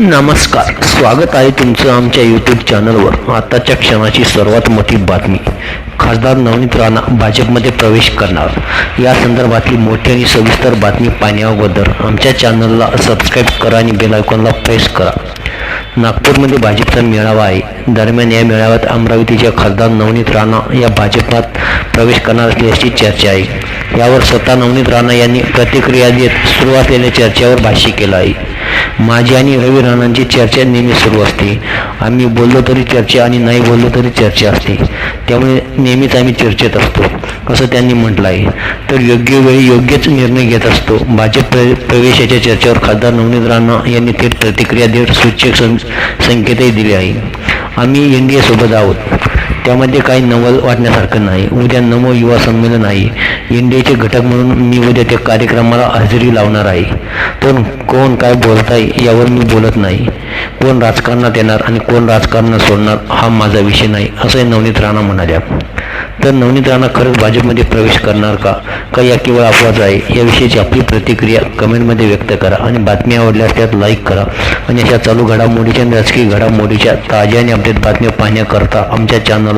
नमस्कार. स्वागत आहे तुमचं आमच्या यूट्यूब चॅनलवर आताच्या क्षणाची सर्वात मोठी बातमी. खासदार नवनीत राणा भाजपमध्ये प्रवेश करणार. या संदर्भातली मोठी आणि सविस्तर बातमी पाहण्याअगोदर आमच्या चॅनलला सबस्क्राईब करा आणि बेलायकॉनला प्रेस करा. नागपूरमध्ये भाजपचा मेळावा आहे. दरम्यान या मेळाव्यात अमरावतीच्या खासदार नवनीत राणा या भाजपात प्रवेश करणार असल्याची चर्चा आहे. यावर स्वतः नवनीत राणा यांनी प्रतिक्रिया देत सुरू असलेल्या चर्चेवर भाष्य केलं आहे. माझी आणि रवी राणांची चर्चा नेहमी सुरू असते. आम्ही बोललो तरी चर्चा आणि नाही बोललो तरी चर्चा असते. त्यामुळे नेहमीच आम्ही चर्चेत असतो असं त्यांनी म्हटलं आहे. तर योग्य वेळी योग्यच निर्णय घेत असतो. भाजप प्र प्रवेशाच्या चर्चेवर खासदार नवनीत राणा यांनी थेट प्रतिक्रिया देत सूचक सं संकेतही दिले आहे. आम्ही एन डी एसोबत आहोत. त्यामध्ये काही नवल वाटण्यासारखं नाही. उद्या नमो युवा संमेलन आहे. इंडियाचे घटक म्हणून मी उद्या त्या कार्यक्रमाला हजेरी लावणार आहे. पण कोण काय बोलताय यावर मी बोलत नाही. कोण राजकारणात येणार आणि कोण राजकारणात सोडणार हा माझा विषय नाही असंही नवनीत राणा म्हणाल्या. तर नवनीत राणा खरंच भाजपमध्ये प्रवेश करणार का? का या केवळ अफवाच आहे? याविषयीची आपली प्रतिक्रिया कमेंटमध्ये व्यक्त करा आणि बातमी आवडल्यास त्यात लाईक करा. आणि अशा चालू घडामोडीच्या आणि राजकीय घडामोडीच्या ताज्या आणि अपडेट बातम्या पाहण्याकरता आमच्या चॅनल